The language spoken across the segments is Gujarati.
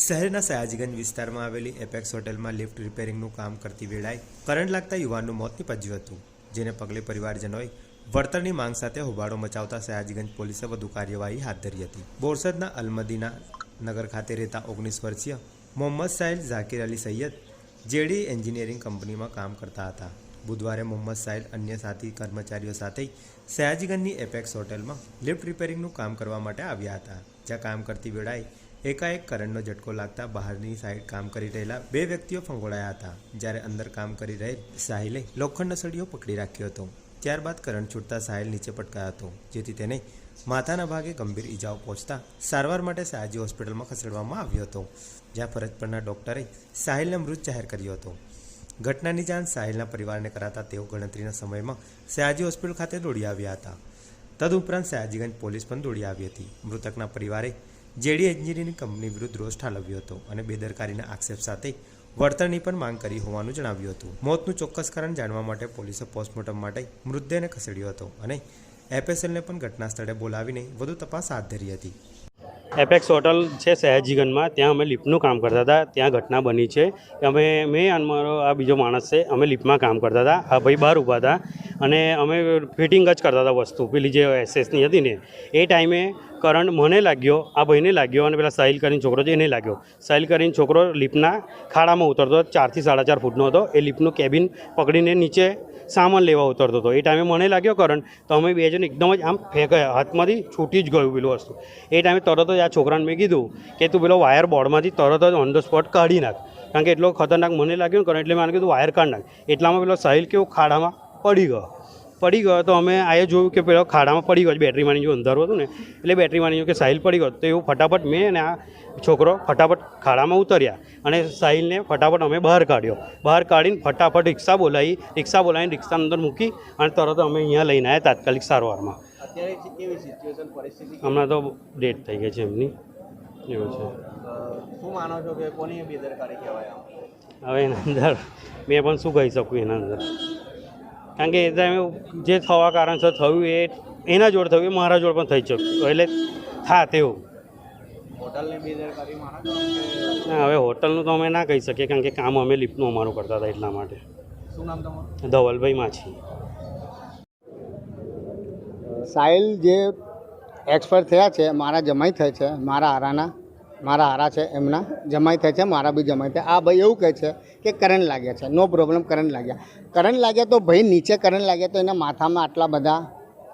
શહેરના સયાજીગંજ વિસ્તારમાં આવેલી એપેક્સ હોટેલમાં લિફ્ટ રિપેરિંગનું કામ કરતી વેળાએ કરંટ લાગતા યુવાનનું મોત નીપજ્યું હતું, જેને પગલે પરિવારજનોએ વળતરની માંગ સાથે હોબાળો મચાવતા સયાજીગંજ પોલીસે વધુ કાર્યવાહી હાથ ધરી હતી. બોરસદના અલમદીના નગર ખાતે રહેતા ઓગણીસ વર્ષીય મોહમ્મદ સાહિલ ઝાકીર અલી સૈયદ જેડી એન્જિનિયરિંગ કંપનીમાં કામ કરતા હતા. બુધવારે મોહમ્મદ સાહિલ અન્ય સાથી કર્મચારીઓ સાથે સયાજીગંજની એપેક્સ હોટેલમાં લિફ્ટ રિપેરિંગનું કામ કરવા માટે આવ્યા હતા, જ્યાં કામ કરતી વેળાએ એકાએક કરંટનો ઝટકો લાગતા બહારની સાઈડ કામ કરી રહેલા બે વ્યક્તિઓ ફંગોળાયા હતા. જ્યારે અંદર કામ કરી રહેલ સાહિલે લોખંડનો સળિયો પકડી રાખ્યો હતો. ત્યારબાદ કરંટ છૂટતા સાહિલ નીચે પટકાયો હતો, જેથી તેને માથાના ભાગે ગંભીર ઈજાઓ પહોંચતા સારવાર માટે સયાજી હોસ્પિટલમાં ખસેડવામાં આવ્યો હતો, જ્યાં ફરજ પરના ડોક્ટરે સાહિલને મૃત જાહેર કર્યો હતો. ઘટનાની જાણ સાહિલના પરિવારને કરાતા તેઓ ગણતરીના સમયમાં સયાજી હોસ્પિટલ ખાતે દોડી આવ્યા હતા. તદુપરાંત સયાજીગંજ પોલીસ પણ દોડી આવી હતી. મૃતકના પરિવારે જેડી એન્જિનિયરિંગ કંપની વિરુદ્ધ રોષ ઠાલવ્યો હતો અને બેદરકારીના આક્ષેપ સાથે વળતરની પણ માંગ કરી હોવાનું જણાવ્યું હતું. મોતનું ચોક્કસ કારણ જાણવા માટે પોલીસે પોસ્ટમોર્ટમ માટે મૃતદેહને ખસેડ્યો હતો અને એફએસએલને પણ ઘટના સ્થળે બોલાવીને વધુ તપાસ હાથ ધરી હતી. એપેક્સ હોટલ છે સયાજીગંજમાં ત્યાં અમે લિફ્ટનું કામ કરતા હતા. ત્યાં ઘટના બની છે. અમે, મેં અને આ બીજો માણસ છે, અમે લિફ્ટમાં કામ કરતા હતા. આ ભાઈ બહાર ઊભા હતા. અને અમે ફિટિંગ જ કરતા હતા વસ્તુ. પેલી જે એસએસની હતી ને, એ ટાઈમે કરંટ મને લાગ્યો, આ ભાઈને લાગ્યો અને પેલા સાહિલ કરીને છોકરો છે એને લાગ્યો. સાહિલ કરીને છોકરો લિફ્ટના ખાડામાં ઉતરતો ચારથી સાડા ચાર ફૂટનો હતો. એ લિફ્ટનું કેબિન પકડીને નીચે સામાન લેવા ઉતરતો હતો. એ ટાઈમે મને લાગ્યો કરંટ, તો અમે બે જણ એકદમ જ આમ ફેંકાયા હાથમાંથી છૂટી જ ગયું પેલું વસ્તુ. એ ટાઈમે તરત જ આ છોકરાને મેં કીધું કે, તું પેલો વાયર બોર્ડમાંથી તરત જ ઓન ધ સ્પોટ કાઢી નાખ. કારણ કે એટલો ખતરનાક મને લાગ્યો કરંટ, એટલે મેં કીધું વાયર કાઢ નાખ. એટલામાં પેલો સાહિલ કેવું ખાડામાં પડી ગયો. પડી ગયો તો અમે આએ જોયું કે પેલો ખાડામાં પડી ગયો. બેટરી માની જો અંધારું હતું ને એટલે બેટરી માની કે સાહિલ પડી ગયો. તો એવું ફટાફટ મેં અને આ છોકરો ફટાફટ ખાડામાં ઉતર્યા અને સાહિલને ફટાફટ અમે બહાર કાઢ્યો. બહાર કાઢીને ફટાફટ રિક્ષા બોલાવી. રિક્ષા બોલાવીને રિક્ષાની અંદર મૂકી અને તરત અમે અહીંયા લઈને આવ્યા તાત્કાલિક સારવારમાં. હમણાં તો ડેટ થઈ ગઈ છે એમની. એવું છે. શું માનો છો કે કોની બેદરકારી કહેવાય હવે એના અંદર મેં પણ શું કહી શકું એના અંદર? કારણ કે એ જે થવા કારણસર થયું એ એના જોડે થયું એ મારા જોડે પણ થઈ શક્યું એટલે થા તેવું. ના, હવે હોટલનું તો અમે ના કહી શકીએ કારણ કે કામ અમે લિફ્ટનું અમારું કરતા હતા એટલા માટે. શું નામ તમારું? ધવલભાઈ માછી. સાહિલ જે એક્સપર્ટ થયા છે મારા જમાઈ થાય છે મારા હારાના મારા હારા છે, એમના જમાઈ થાય છે, મારા બી જમાઈ થાય આ ભાઈ એવું કહે છે કે કરંટ લાગ્યા છે. નો પ્રોબ્લેમ કરંટ લાગ્યા. કરંટ લાગ્યા તો ભાઈ નીચે કરંટ લાગ્યા તો એના માથામાં આટલા બધા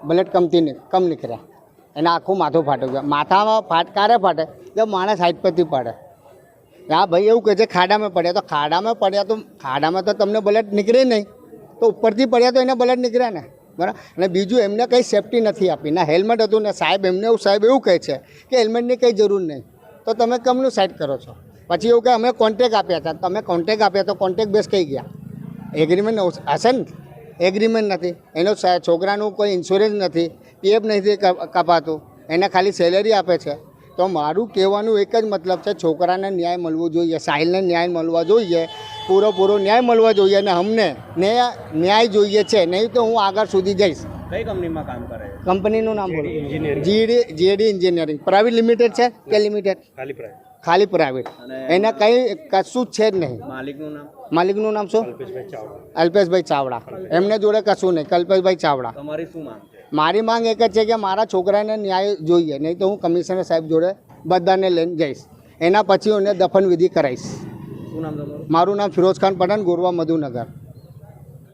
બ્લડ કમતી નહીં કમ નીકળ્યા. એને આખું માથું ફાટી ગયું. માથામાં ફાટ કારે ફાટે? તો માણસ હાઈટ પરથી પડે. આ ભાઈ એવું કહે છે, ખાડામાં પડ્યા. તો ખાડામાં પડ્યા તો, ખાડામાં તો તમને બ્લડ નીકળે નહીં. તો ઉપરથી પડ્યા તો એને બ્લડ નીકળ્યા ને. બરાબર? અને બીજું એમને કંઈ સેફટી નથી આપી. ના હેલ્મેટ હતું ને સાહેબ, એમને એવું સાહેબ એવું કહે છે કે હેલ્મેટની કંઈ જરૂર નહીં. તો તમે કમનું સાઈડ કરો છો? પછી એવું કે અમે કોન્ટેક આપ્યા હતા. તમે કોન્ટેક આપ્યા તો કોન્ટેક બેસ કહી ગયા? એગ્રીમેન્ટ હશે ને? એગ્રીમેન્ટ નથી. એનો છોકરાનું કોઈ ઇન્સ્યોરન્સ નથી. પીએફ નથી કપાતું. એને ખાલી સેલેરી આપે છે. તો મારું કહેવાનું એક જ મતલબ છે, છોકરાને ન્યાય મળવો જોઈએ, સાહિલને ન્યાય મળવા જોઈએ પૂરો ન્યાય મળવા જોઈએ અને અમને ન્યાય ન્યાય જોઈએ છે. નહીં તો હું આગળ સુધી જઈશ. કઈ કંપનીમાં કામ કરે છે? કંપનીનું નામ બોલો. GD GD engineering private limited છે કે લિમિટેડ ખાલી પ્રાઇવેટ ખાલી પ્રાઇવેટ એના કઈ કશું જ છે જ નહીં. માલિકનું નામ? માલિકનું નામ શું? અલ્પેશભાઈ ચાવડા. એમને જોડે કશું નહીં. કલ્પેશભાઈ ચાવડા. તમારી શું માંગ છે? મારી માંગ એક જ છે કે મારા છોકરાને ન્યાય જોઈએ. નહીં તો હું કમિશનર સાહેબ જોડે બધાને લઈને જઈશ. એના પછી હું દફન વિધિ કરાવીશ. શું નામ મારું નામ ફિરોઝ ખાન પઠાણ ગોરવા મધુનગર.